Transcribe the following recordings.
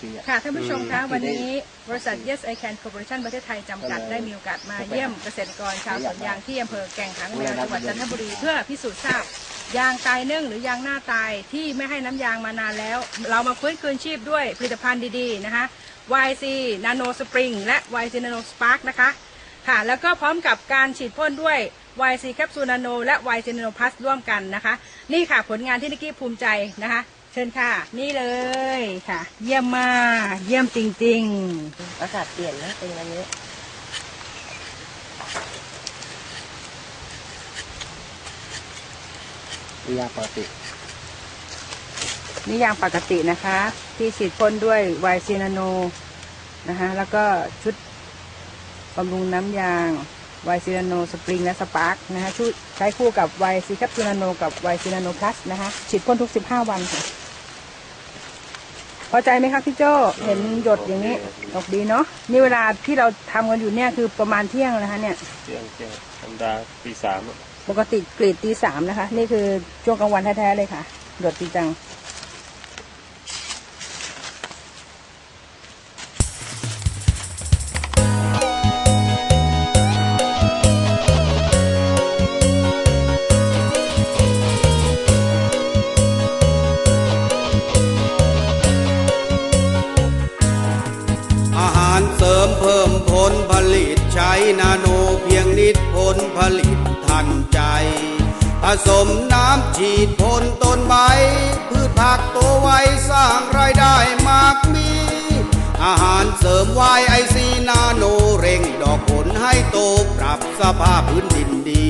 ปีอะค่ะท่านผู้ชมคะอืมวันนี้บริษัท Yes I Can Corporation ประเทศไทยจำกัดได้มีโอกาสมาเยี่ยมเกษตรกรชาวสวนยางที่อำเภอแก่งหางแมวจังหวัดจันทบุรีเพื่อพิสูจน์ทราบยางตายเนื่องหรือยางหน้าตายที่ไม่ให้น้ำยางมานานแล้ว เรามาฟื้นคืนชีพด้วยผลิตภัณฑ์ดีๆนะคะ YC Nano Spring และ YC Nano Spark นะคะค่ะแล้วก็พร้อมกับการฉีดพ่นด้วย YC Capsule Nano และ YC Nano Plus ร่วมกันนะคะ นี่ค่ะผลงานที่นิกกี้ภูมิใจนะคะเชิญค่ะ นี่เลยค่ะ เยี่ยมมากเยี่ยมจริงๆอากาศเปลี่ยนนะเป็นอันนี้ปียาปกตินี่ยางปกตินะคะ ที่ฉีดพ่นด้วยไวซีนาโนนะคะแล้วก็ชุดบำรุงน้ำยางไวซีนาโนสปริงและสปาร์กนะคะชุดใช้คู่กับไวซีแคปซูนาโนกับไวซีนาโนพลัสนะคะฉีดพ่นทุก 15 วันค่ะ พอใจไหมคะพี่โจเห็นหยดอย่างนี้ออกดีเนาะนี่เวลาที่เราทำกันอยู่เนี่ยคือประมาณเที่ยงนะคะ เนี่ย เที่ยงเที่ยงธรรมดาปีสามอะปกติกรีดตีสามนะคะ นี่คือช่วงกลางวันแท้ๆเลยค่ะหยดดีจังอา ใช้นาโนเพียงนิดผลผลิตทันใจ ผสมน้ำฉีดพ่นต้นใบพืชผักตัวไวสร้างรายได้มากมี อาหารเสริมวายไอซีนาโนเร่งดอกผลให้โตปรับสภาพพื้นดินดี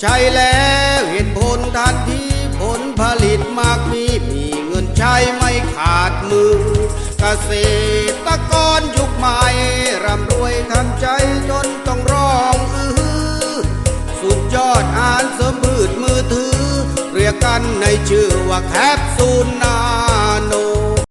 ใช่แล้วเห็นผลทันทีผลผลิตมากมีมีเงินใช้ไม่ขาดมือ เกษตรกรยุคใหม่ ยอดอ่านเสริมพืชมือถือ เรียกกันในชื่อว่าแคปซูลนา